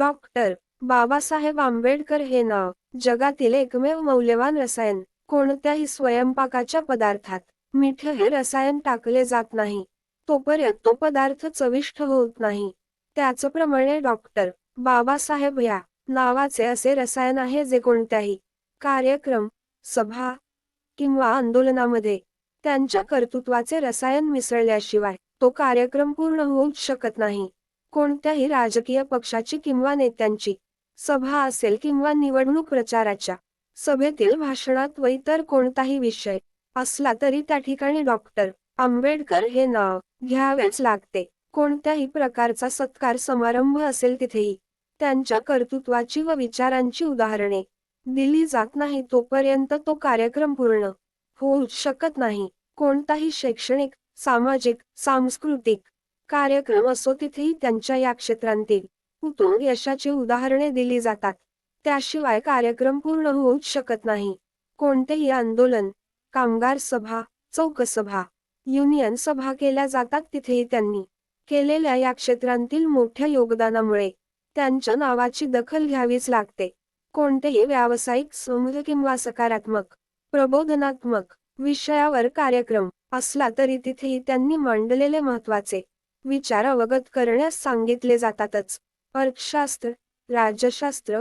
Doctor Babasaheb Ambedkar हे नाव जगातील एकमेव मौल्यवान रसायन कोणत्याही स्वयंपाकाच्या पदार्थात. मीठ हे रसायन टाकले जात नाही. तोपर्यंत तो पदार्थ चविष्ट होत नाही. त्याचप्रमाणे डॉक्टर बाबासाहेब या नावाचे असे रसायन आहे जे कोणत्याही कार्यक्रम सभा किंवा आंदोलनामध्ये त्यांच्या कर्तृत्वाचे रसायन मिसळल्याशिवाय तो कार्यक्रम पूर्ण होऊच शकत नाही. कोणत्याही राजकीय पक्षाची किंवा नेत्यांची सभा असेल किंवा निवडणूक प्रचाराच्या सभेतील भाषणात व इतर कोणताही विषय असला तरी त्या ठिकाणी डॉक्टर आंबेडकर हे नाव घ्यावेच लागते. कोणत्याही प्रकारचा सत्कार समारंभ असेल तिथेही त्यांच्या कर्तृत्वाची व विचारांची उदाहरणे दिली जात नाही तोपर्यंत तो कार्यक्रम पूर्ण होऊ शकत नाही. कोणताही शैक्षणिक सामाजिक सांस्कृतिक कार्यक्रम असो तिथेही त्यांच्या या क्षेत्रांतील कुटुंब यशाची उदाहरणे दिली जातात. त्याशिवाय कार्यक्रम पूर्ण होऊच शकत नाही. कोणतेही आंदोलन कामगार सभा चौकसभा युनियन सभा केल्या जातात तिथेही त्यांनी केलेल्या या क्षेत्रांतील मोठ्या योगदानामुळे त्यांच्या नावाची दखल घ्यावीच लागते. कोणतेही व्यावसायिक समूह किंवा सकारात्मक प्रबोधनात्मक विषयावर कार्यक्रम असला तरी तिथेही त्यांनी मांडलेले महत्त्वाचे विचार अवगत करण्यास सांगितले जातातच. अर्थशास्त्र राज्यशास्त्र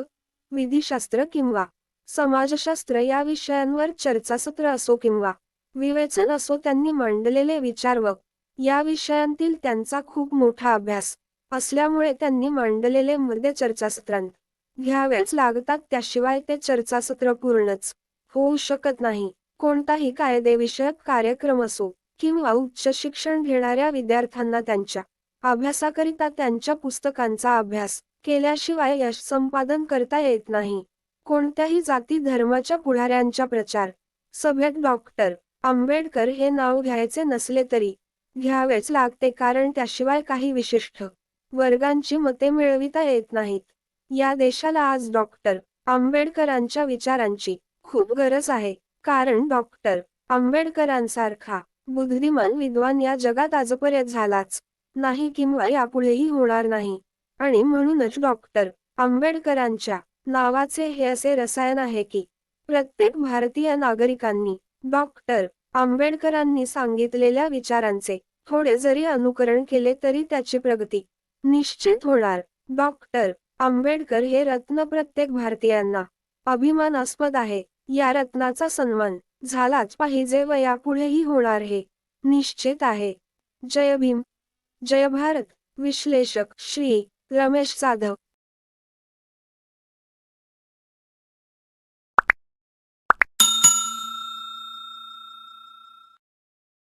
विधिशास्त्र किंवा समाजशास्त्र या विषयांवर चर्चासत्र असो किंवा विवेचन असो त्यांनी मांडलेले विचार व या विषयांतील त्यांचा खूप मोठा अभ्यास असल्यामुळे त्यांनी मांडलेले मुद्दे चर्चासत्रांत घ्यावेच लागतात. त्याशिवाय ते चर्चासत्र पूर्णच होऊ शकत नाही. कोणताही कायदेविषयक कार्यक्रम असो किंवा उच्च शिक्षण घेणाऱ्या विद्यार्थ्यांना त्यांच्या अभ्यासाकरिता त्यांच्या पुस्तकांचा अभ्यास केल्याशिवाय यश संपादन करता येत नाही. कोणत्याही जाती धर्माच्या पुढाऱ्यांच्या प्रचार सभेत डॉक्टर आंबेडकर हे नाव घ्यायचे नसले तरी घ्यावेच लागते कारण त्याशिवाय काही विशिष्ट वर्गांची मते मिळविता येत नाहीत. या देशाला आज डॉक्टर आंबेडकरांच्या विचारांची खूप गरज आहे. कारण डॉक्टर आंबेडकरांसारखा बुद्धिमान विद्वान या जगात आजपर्यंत झालाच. नाही किंवा यापुढेही होणार नाही. आणि म्हणूनच डॉक्टर आंबेडकरांच्या नावाचे हे असे रसायन आहे की प्रत्येक भारतीय नागरिकांनी डॉक्टर आंबेडकरांनी सांगितलेल्या विचारांचे थोडे जरी अनुकरण केले तरी त्याची प्रगती निश्चित होणार. डॉक्टर आंबेडकर हे रत्न प्रत्येक भारतीयांना अभिमानास्पद आहे. या रत्नाचा सन्मान झालाच पाहिजे व यापुढेही होणार हे. निश्चित आहे. जय भीम. जय भारत. विश्लेषक श्री रमेश जाधव.